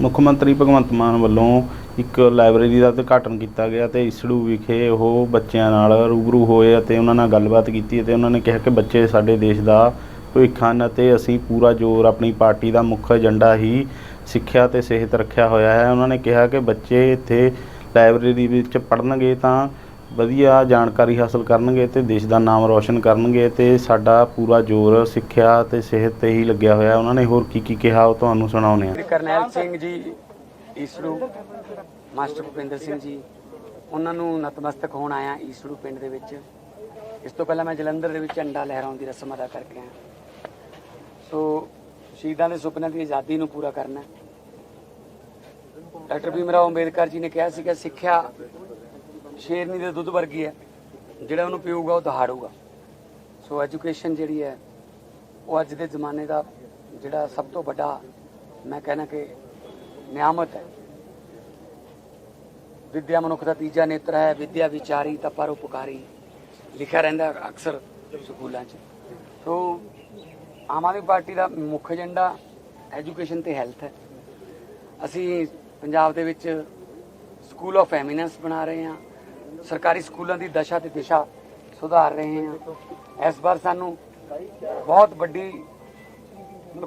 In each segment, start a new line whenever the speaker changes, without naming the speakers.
ਮੁੱਖ ਮੰਤਰੀ ਭਗਵੰਤ ਮਾਨ ਵੱਲੋਂ ਇੱਕ ਲਾਇਬ੍ਰੇਰੀ ਦਾ ਉਦਘਾਟਨ ਕੀਤਾ ਗਿਆ ਤੇ ਇਸੜੂ ਵਿਖੇ ਉਹ ਬੱਚਿਆਂ ਨਾਲ ਰੂਬਰੂ ਹੋਏ ਅਤੇ ਉਹਨਾਂ ਨਾਲ ਗੱਲਬਾਤ ਕੀਤੀ ਅਤੇ ਉਹਨਾਂ ਨੇ ਕਿਹਾ ਕਿ ਬੱਚੇ ਸਾਡੇ ਦੇਸ਼ ਦਾ ਭਵਿੱਖ ਹਨ ਅਤੇ ਅਸੀਂ ਪੂਰਾ ਜ਼ੋਰ ਆਪਣੀ ਪਾਰਟੀ ਦਾ ਮੁੱਖ ਏਜੰਡਾ ਹੀ ਸਿੱਖਿਆ ਤੇ ਸਿਹਤ ਰੱਖਿਆ ਹੋਇਆ ਹੈ। ਉਹਨਾਂ ਨੇ ਕਿਹਾ ਕਿ ਬੱਚੇ ਇੱਥੇ ਲਾਇਬ੍ਰੇਰੀ ਵਿੱਚ ਪੜ੍ਹਨਗੇ ਤਾਂ ਵਧੀਆ ਜਾਣਕਾਰੀ ਹਾਸਲ ਕਰਨਗੇ ਤੇ ਦੇਸ਼ ਦਾ ਨਾਮ ਰੌਸ਼ਨ ਕਰਨਗੇ ਤੇ ਸਾਡਾ ਪੂਰਾ ਜ਼ੋਰ ਸਿੱਖਿਆ ਤੇ ਸਿਹਤ ਤੇ ਹੀ ਲੱਗਿਆ ਹੋਇਆ। ਉਹਨਾਂ ਨੇ ਹੋਰ ਕੀ ਕੀ ਕਿਹਾ ਉਹ ਤੁਹਾਨੂੰ ਸੁਣਾਉਂਦੇ ਹਾਂ।
ਕਰਨੈਲ ਸਿੰਘ ਜੀ, ਈਸੜੂ, ਮਾਸਟਰ ਭੁਪਿੰਦਰ ਸਿੰਘ ਜੀ, ਉਹਨਾਂ ਨੂੰ ਨਤਮਸਤਕ ਹੋਣ ਆਇਆ ਈਸੜੂ ਪਿੰਡ ਦੇ ਵਿੱਚ। ਇਸ ਤੋਂ ਪਹਿਲਾਂ ਮੈਂ ਜਲੰਧਰ ਦੇ ਵਿੱਚ ਝੰਡਾ ਲਹਿਰਾਉਣ ਦੀ ਰਸਮ ਅਦਾ ਕਰਕੇ ਆਇਆ। ਸੋ, ਸ਼ਹੀਦਾਂ ਦੇ ਸੁਪਨਿਆਂ ਦੀ ਆਜ਼ਾਦੀ ਨੂੰ ਪੂਰਾ ਕਰਨਾ ਡਾਕਟਰ ਭੀਮ ਰਾਓ ਅੰਬੇਦਕਰ ਜੀ ਨੇ ਕਿਹਾ ਸੀਗਾ, ਸਿੱਖਿਆ ਸ਼ੇਰਨੀ ਦੇ ਦੁੱਧ ਵਰਗੀ ਹੈ। ਜਿਹੜਾ ਉਹਨੂੰ ਪੀਊਗਾ, ਉਹ ਦਹਾੜੂਗਾ। ਸੋ ਐਜੂਕੇਸ਼ਨ ਜਿਹੜੀ ਹੈ, ਉਹ ਅੱਜ ਦੇ ਜ਼ਮਾਨੇ ਦਾ ਜਿਹੜਾ ਸਭ ਤੋਂ ਵੱਡਾ, ਮੈਂ ਕਹਿਣਾ ਕਿ ਨਿਆਮਤ ਹੈ। ਵਿਦਿਆ ਮਨੁੱਖ ਦਾ ਤੀਜਾ ਨੇਤਰ ਹੈ। ਵਿਦਿਆ ਵਿਚਾਰੀ ਤਾਂ ਪਰਉਪਕਾਰੀ ਲਿਖਿਆ ਰਹਿੰਦਾ ਅਕਸਰ ਸਕੂਲਾਂ 'ਚ। ਸੋ ਆਮ ਆਦਮੀ ਪਾਰਟੀ ਦਾ ਮੁੱਖ ਏਜੰਡਾ ਐਜੂਕੇਸ਼ਨ ਤੇ ਹੈਲਥ ਹੈ। ਅਸੀਂ ਪੰਜਾਬ ਦੇ ਵਿੱਚ ਸਕੂਲ ਆਫ ਐਮੀਨੈਂਸ ਬਣਾ ਰਹੇ ਹਾਂ। ਸਰਕਾਰੀ ਸਕੂਲਾਂ ਦੀ ਦਸ਼ਾ ਤੇ ਦਿਸ਼ਾ ਸੁਧਾਰ ਰਹੇ ਹਾਂ। ਇਸ ਵਾਰ ਸਾਨੂੰ ਬਹੁਤ ਵੱਡੀ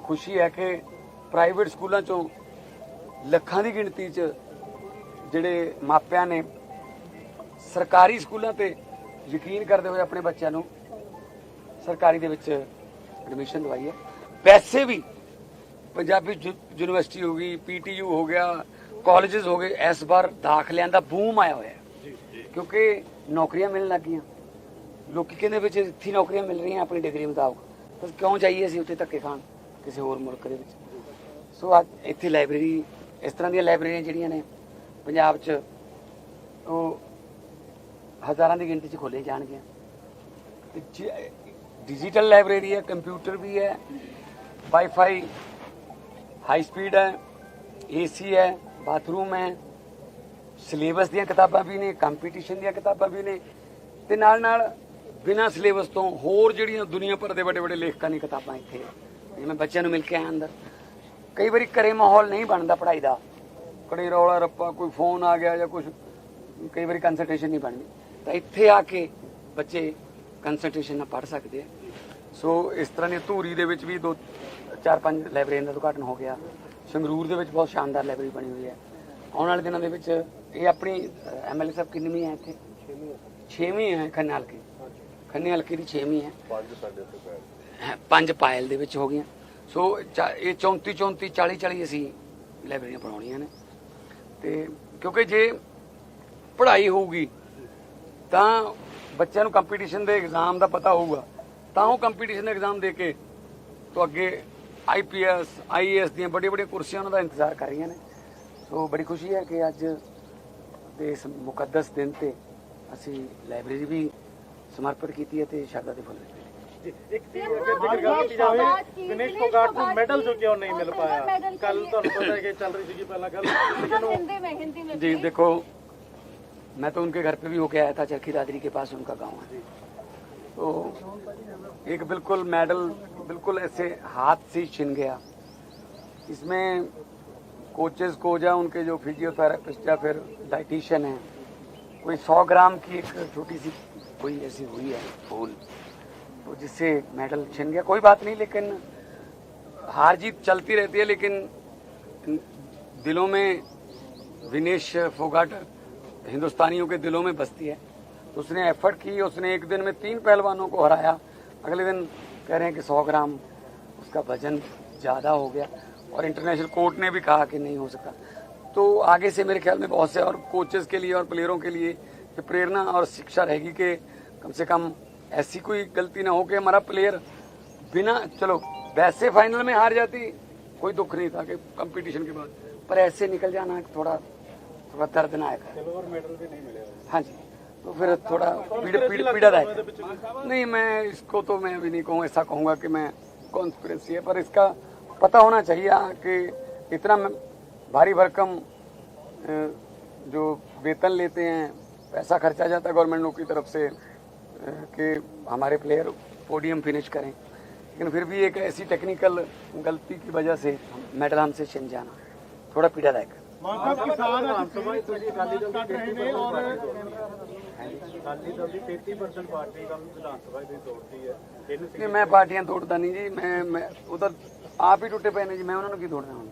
ਖੁਸ਼ੀ ਹੈ ਕਿ ਪ੍ਰਾਈਵੇਟ ਸਕੂਲਾਂ ਚੋਂ ਲੱਖਾਂ ਦੀ ਗਿਣਤੀ 'ਚ ਜਿਹੜੇ ਮਾਪਿਆਂ ਨੇ ਸਰਕਾਰੀ ਸਕੂਲਾਂ ਤੇ ਯਕੀਨ ਕਰਦੇ ਹੋਏ ਆਪਣੇ ਬੱਚਿਆਂ ਨੂੰ ਸਰਕਾਰੀ ਦੇ ਵਿੱਚ ਐਡਮਿਸ਼ਨ ਦਵਾਈ ਹੈ। ਵੈਸੇ ਵੀ ਪੰਜਾਬੀ ਯੂ- ਯੂਨੀਵਰਸਿਟੀ ਹੋ ਗਈ, ਪੀਟੀਯੂ ਹੋ ਗਿਆ ਕਾਲਜਸ ਹੋ ਗਏ, ਇਸ ਵਾਰ ਦਾਖਲਿਆਂ ਦਾ ਬੂਮ ਆਇਆ ਹੋਇਆ ਕਿਉਂਕਿ ਨੌਕਰੀਆਂ ਮਿਲਣ ਲੱਗੀਆਂ ਲੋਕੀ ਕਹਿੰਦੇ ਵਿੱਚ ਇੱਥੇ ਨੌਕਰੀਆਂ ਮਿਲ ਰਹੀਆਂ ਆਪਣੀ ਡਿਗਰੀ ਮੁਤਾਬਕ, ਤਾਂ ਕਿਉਂ ਜਾਈਏ ਅਸੀਂ ਉੱਥੇ ਧੱਕੇ ਖਾਣ ਕਿਸੇ ਹੋਰ ਮੁਲਕ ਦੇ ਵਿੱਚ? ਸੋ ਅੱਜ ਇੱਥੇ ਲਾਇਬ੍ਰੇਰੀ ਇਸ ਤਰ੍ਹਾਂ ਦੀਆਂ ਲਾਇਬ੍ਰੇਰੀਆਂ ਜਿਹੜੀਆਂ ਨੇ, ਪੰਜਾਬ 'ਚ, ਉਹ ਹਜ਼ਾਰਾਂ ਦੀ ਗਿਣਤੀ 'ਚ ਖੋਲੇ ਜਾਣਗੀਆਂ। ਤੇ ਜੇ- ਡਿਜੀਟਲ ਲਾਇਬ੍ਰੇਰੀ ਹੈ ਕੰਪਿਊਟਰ ਵੀ ਹੈ ਵਾਈਫਾਈ ਹਾਈ ਸਪੀਡ ਹੈ ਏਸੀ ਹੈ ਬਾਥਰੂਮ ਹੈ ਸਿਲੇਬਸ ਦੀਆਂ ਕਿਤਾਬਾਂ ਵੀ ਨੇ, ਕੰਪੀਟੀਸ਼ਨ ਦੀਆਂ ਕਿਤਾਬਾਂ ਵੀ ਨੇ। ਤੇ ਨਾਲ ਨਾਲ ਬਿਨਾਂ ਸਿਲੇਬਸ ਤੋਂ ਹੋਰ ਜਿਹੜੀਆਂ ਦੁਨੀਆ ਭਰ ਦੇ ਵੱਡੇ ਵੱਡੇ ਲੇਖਕਾਂ ਦੀਆਂ ਕਿਤਾਬਾਂ ਇੱਥੇ ਜਿਵੇਂ ਬੱਚਿਆਂ ਨੂੰ ਮਿਲ ਕੇ ਆਇਆ ਅੰਦਰ। ਕਈ ਵਾਰੀ ਘਰੇ ਮਾਹੌਲ ਨਹੀਂ ਬਣਦਾ ਪੜ੍ਹਾਈ ਦਾ। ਕੜੇ ਰੌਲਾ ਰੱਪਾ, ਕੋਈ ਫੋਨ ਆ ਗਿਆ ਜਾਂ ਕੁਝ ਕਈ ਵਾਰੀ ਕੰਸੰਟ੍ਰੇਸ਼ਨ ਨਹੀਂ ਬਣਦੀ। ਤਾਂ ਇੱਥੇ ਆ ਕੇ ਬੱਚੇ ਕੰਸੰਟ੍ਰੇਸ਼ਨ ਨਾਲ ਪੜ੍ਹ ਸਕਦੇ ਆ। ਸੋ ਇਸ ਤਰ੍ਹਾਂ ਦੀ ਧੂਰੀ ਦੇ ਵਿੱਚ ਵੀ ਦੋ ਚਾਰ ਪੰਜ ਲਾਇਬ੍ਰੇਰੀਆਂ ਦਾ ਉਦਘਾਟਨ ਹੋ ਗਿਆ। ਸੰਗਰੂਰ ਦੇ ਵਿੱਚ ਬਹੁਤ ਸ਼ਾਨਦਾਰ ਲਾਇਬ੍ਰੇਰੀ ਬਣੀ ਹੋਈ ਹੈ। ਆਉਣ ਵਾਲੇ ਦਿਨਾਂ ਦੇ ਵਿੱਚ ਇਹ ਆਪਣੀ ਐਮਐਲਏ ਸਾਹਿਬ ਕਿੰਨਵੀਂ ਹੈ ਇੱਥੇ? ਛੇਵੀਂ ਹੈ। ਖੰਨੇ ਹਲਕੇ ਖੰਨੇ ਹਲਕੇ ਦੀ ਛੇਵੀਂ ਹੈ। ਹੈ, ਪੰਜ ਪਾਇਲ ਦੇ ਵਿੱਚ ਹੋ ਗਈਆਂ। ਸੋ ਇਹ 34 34 40 40 ਅਸੀਂ ਲਾਇਬ੍ਰੇਰੀਆਂ ਬਣਾਉਣੀਆਂ ਨੇ। ਤੇ ਕਿਉਂਕਿ ਜੇ ਪੜ੍ਹਾਈ ਹੋਊਗੀ ਤਾਂ ਬੱਚਿਆਂ ਨੂੰ ਕੰਪੀਟੀਸ਼ਨ ਦੇ ਐਗਜ਼ਾਮ ਦਾ ਪਤਾ ਹੋਊਗਾ। ਤਾਂ ਉਹ ਕੰਪੀਟੀਸ਼ਨ ਦੇ ਐਗਜ਼ਾਮ ਦੇ ਕੇ ਤੋਂ ਅੱਗੇ ਆਈਪੀਐਸ ਆਈਏਐਸ ਦੀਆਂ ਵੱਡੀਆਂ ਵੱਡੀਆਂ ਕੁਰਸੀਆਂ ਉਹਨਾਂ ਦਾ ਇੰਤਜ਼ਾਰ ਕਰ ਰਹੀਆਂ ਨੇ। ਸੋ ਬੜੀ ਖੁਸ਼ੀ ਹੈ ਕਿ ਅੱਜ ਦੇ ਇਸ ਮੁਕੱਦਸ ਦਿਨ ਤੇ ਅਸੀਂ ਲਾਇਬ੍ਰੇਰੀ ਵੀ ਸਮਰਪਿਤ ਕੀਤੀ ਹੈ ਤੇ ਸ਼ਰਧਾ ਦੇ ਫੁੱਲ ਦਿੱਤੇ
ਇੱਕ ਚੀਜ਼ ਅਗਰ ਜ਼ਿਕਰ ਕੀਤੀ ਜਾਵੇ ਵਿਨੇਸ਼ ਫੋਗਾਟ ਨੂੰ ਮੈਡਲ ਜੋ ਕਿਉਂ ਨਹੀਂ ਮਿਲ ਪਾਇਆ ਕੱਲ ਤੁਹਾਨੂੰ ਪਤਾ ਹੈ ਕਿ ਚੱਲ ਰਹੀ ਸੀਗੀ ਪਹਿਲਾਂ ਗੱਲ ਲੇਕਿਨ ਉਹ
हिंदी में हिंदी में
जी देखो मैं तो उनके घर पे भी होके आया था चरखी दादरी के पास उनका गांव है तो एक बिल्कुल मेडल बिल्कुल ऐसे हाथ से ही छिन गया इसमें कोचेस को या उनके जो फिजियोथेरापिस्ट या फिर डाइटिशियन है, कोई सौ ग्राम की एक छोटी सी कोई ऐसी हुई है, फूल तो जिससे मेडल छिन गया। कोई बात नहीं, लेकिन हार जीत चलती रहती है, लेकिन दिलों में विनेश फोगाट हिंदुस्तानियों के दिलों में बसती है। तो उसने एफर्ट की, उसने एक दिन में तीन पहलवानों को हराया। अगले दिन कह रहे हैं कि सौ ग्राम, उसका वज़न ज़्यादा हो गया। और इंटरनेशनल कोर्ट ने भी कहा कि नहीं हो सकता। तो आगे से मेरे ख्याल में बहुत से और कोचेज के लिए और प्लेयरों के लिए प्रेरणा और शिक्षा रहेगी कि कम से कम ऐसी कोई गलती ना हो कि हमारा प्लेयर बिना चलो वैसे फाइनल में हार जाती कोई दुख नहीं था कि कंपटीशन के बाद। पर ऐसे निकल जाना थोड़ा थोड़ा दर्दनायक है। हाँ जी तो फिर थोड़ा पीड़ा पीड़ादायक नहीं मैं इसको तो मैं अभी नहीं कहूँ ऐसा कहूँगा कि मैं कॉन्स्पिरेंसी है पर इसका पता होना चाहिए कि इतना भारी भरकम जो वेतन लेते हैं पैसा खर्चा जाता है गवर्नमेंट लोग की तरफ से कि हमारे प्लेयर पोडियम फिनिश करें लेकिन फिर भी एक ऐसी टेक्निकल गलती की वजह से मेडल हमसे छिन जाना
थोड़ा पीड़ादायक मैं पार्टियां तोड़ता नहीं जी मैं, मैं उधर ਆਪ ਹੀ ਟੁੱਟੇ ਪਏ ਨੇ ਜੀ ਮੈਂ ਉਹਨਾਂ ਨੂੰ ਕੀ ਤੋੜਨਾ ਹੁਣ?